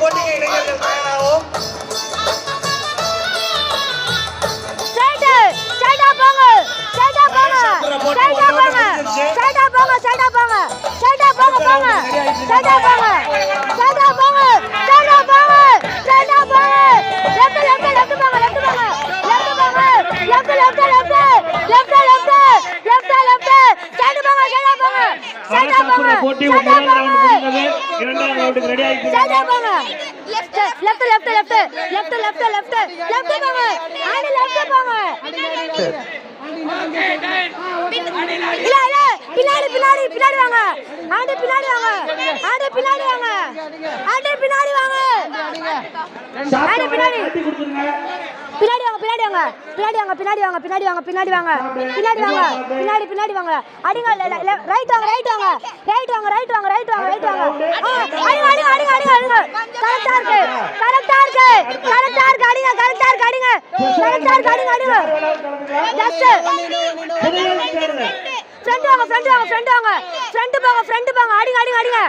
போட்டிங்க இளைஞர்கள் பயனாகும் போங்க. போங்க. போங்க போங்க. பணத்தாக்குற போட்டி முதல் ரவுண்ட் முடிந்தது. இரண்டாம் ரவுண்டுக்கு ரெடி ஸ்ட்ரைட்டா போங்க left left left left left left left போங்க ஆடி லெஃப்ட் போங்க இல்ல இல்ல பின்னாடி பின்னாடி பின்னாடி வாங்க. ஆண்டு பின்னாடி வாங்க. ஆண்டு பின்னாடி வாங்க. ஆண்டு பின்னாடி வாங்க. ஆண்டு பின்னாடி. கட்டி கொடுத்துருங்க. பின்னாடி வாங்க பின்னாடி வாங்க. பின்னாடி வாங்க பின்னாடி வாங்க பின்னாடி வாங்க பின்னாடி வாங்க. பின்னாடி வாங்க பின்னாடி பின்னாடி வாங்க. அடிங்க ரைட் வாங்க ரைட் வாங்க. ரைட் வாங்க ரைட் வாங்க ரைட் வாங்க ரைட் வாங்க. அடிங்க அடிங்க அடிங்க அடிங்க அடிங்க. கரெக்டா இருக்கு கரெக்டா இருக்கு கரெக்டா இருக்கு அடிங்க கரெக்டா இருக்கு அடிங்க. கரெக்டா இருக்கு அடிங்க அடிங்க. ஜஸ்ட் ஃப்ரெண்ட் வாங்க ஃப்ரெண்ட் வாங்க ஃப்ரெண்ட் வாங்க. ஃப்ரெண்ட் போங்க ஃப்ரெண்ட் போங்க. அடிங்க அடிங்க அடிங்க.